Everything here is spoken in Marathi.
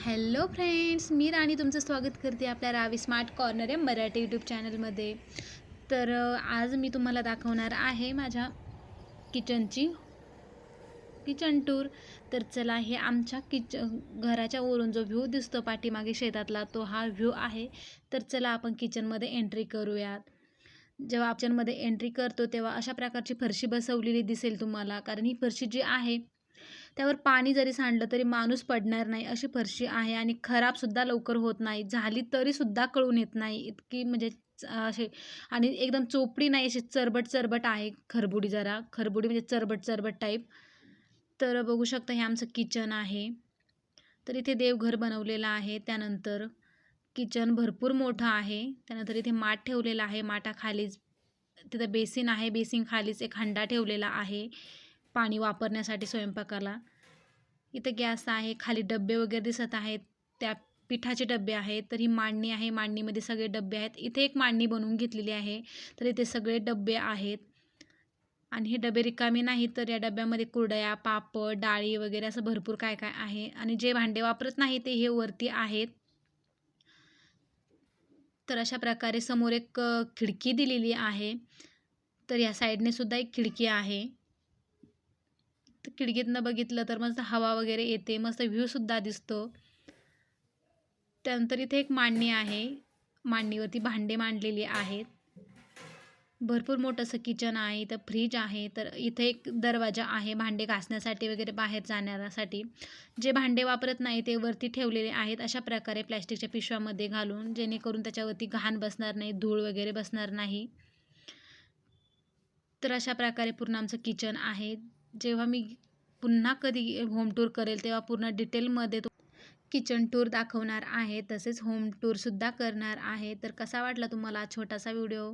हॅलो फ्रेंड्स मी राणी तुमचं स्वागत करते आपल्या रावी स्मार्ट कॉर्नर या मराठी यूट्यूब चॅनलमध्ये तर आज मी तुम्हाला दाखवणार आहे माझ्या किचनची किचन टूर तर चला हे आमच्या किच घराच्या वरून जो व्ह्यू दिसतो पाठीमागे शेतातला तो हा व्ह्यू आहे. तर चला आपण किचनमध्ये एंट्री करूयात. जेव्हा किचनमध्ये एंट्री करतो तेव्हा अशा प्रकारची फरशी बसवलेली दिसेल तुम्हाला. कारण ही फरशी जी आहे त्यावर पाणी जरी सांडलं तरी माणूस पडणार नाही अशी फरशी आहे आणि खराबसुद्धा लवकर होत नाही झाली तरीसुद्धा कळून येत नाही इतकी म्हणजे च- असे आणि एकदम चोपडी नाही अशी चरबट चरबट आहे खरबुडी जरा खरबुडी म्हणजे चरबट चरबट टाईप तर बघू शकता हे आमचं किचन आहे. तर इथे देवघर बनवलेलं आहे त्यानंतर किचन भरपूर मोठं आहे त्यानंतर इथे माठ ठेवलेलं आहे माठाखालीच तिथं बेसिन आहे बेसिन खालीच एक हंडा ठेवलेला आहे. पाणी वापरण्यासाठी स्वयंपाकाला. इथं गॅस आहे खाली डबे वगैरे दिसत आहेत त्या पिठाचे डबे आहेत तर ही मांडणी आहे मांडणीमध्ये सगळे डबे आहेत. इथे एक मांडणी बनवून घेतलेली आहे तर इथे सगळे डबे आहेत. आणि हे डबे रिकामी नाही तर या डब्यामध्ये कुरडया पापड डाळी वगैरे असं भरपूर काय काय आहे. आणि जे भांडे वापरत नाही ते हे वरती आहेत. तर अशा प्रकारे समोर एक खिडकी दिलेली आहे. तर या साईडने सुद्धा एक खिडकी आहे. खिडकीतनं बघितलं तर मस्त हवा वगैरे येते मस्त व्ह्यूसुद्धा दिसतो. त्यानंतर इथे एक मांडणी आहे. मांडणीवरती भांडे मांडलेली आहेत. भरपूर मोठं असं किचन आहे इथं फ्रीज आहे. तर इथे एक दरवाजा आहे भांडे घासण्यासाठी वगैरे बाहेर जाण्यासाठी. जे भांडे वापरत नाही ते वरती ठेवलेले आहेत अशा प्रकारे प्लॅस्टिकच्या पिशव्यामध्ये घालून जेणेकरून त्याच्यावरती घाण बसणार नाही धूळ वगैरे बसणार नाही. तर अशा प्रकारे पूर्ण आमचं किचन आहे. जेव्हा मी पुन्हा कधी होम टूर करेल तेव्हा पूर्ण डिटेलमध्ये तो किचन टूर दाखवणार आहे तसेच होम टूरसुद्धा करणार आहे. तर कसा वाटला तुम्हाला छोटासा व्हिडिओ